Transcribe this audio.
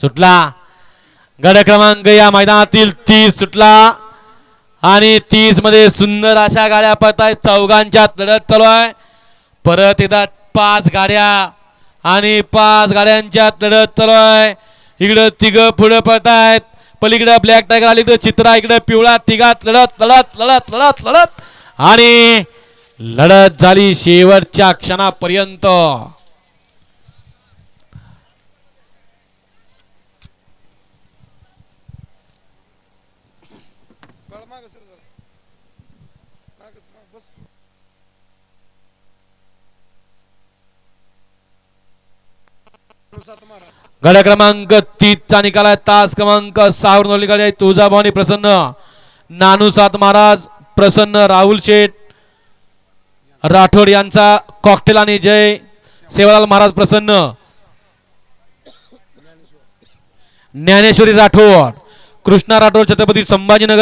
सुटला. गड क्रमांक या मैदानातील तीस सुटला. आणि तीसमध्ये सुंदर अशा गाड्या पडतायत चौघांच्या लढत चालू आहे परत एकदा पाच गाड्या. आणि पाच गाड्यांच्या लढत चालू आहे इकडं तिघ पुढे पडतायत पलीकडे ब्लॅक टायगर आली इकडे चित्रा इकडे पिवळा तिघात लढत लढत लढत लढत लढत आणि लढत झाली शेवटच्या क्षणापर्यंत. गड्या क्रमांक तीसचा निकाल आहे. तास क्रमांक सहावर नोंदणी आहे. तुळजाभवानी प्रसन्न. नानू सात महाराज प्रसन्न. राहुल शेठ राठोड यांचा कॉकटेल आणि जय. सेवालाल महाराज प्रसन्न. ज्ञानेश्वरी राठोड. कृष्णा राठोड छत्रपती संभाजीनगर.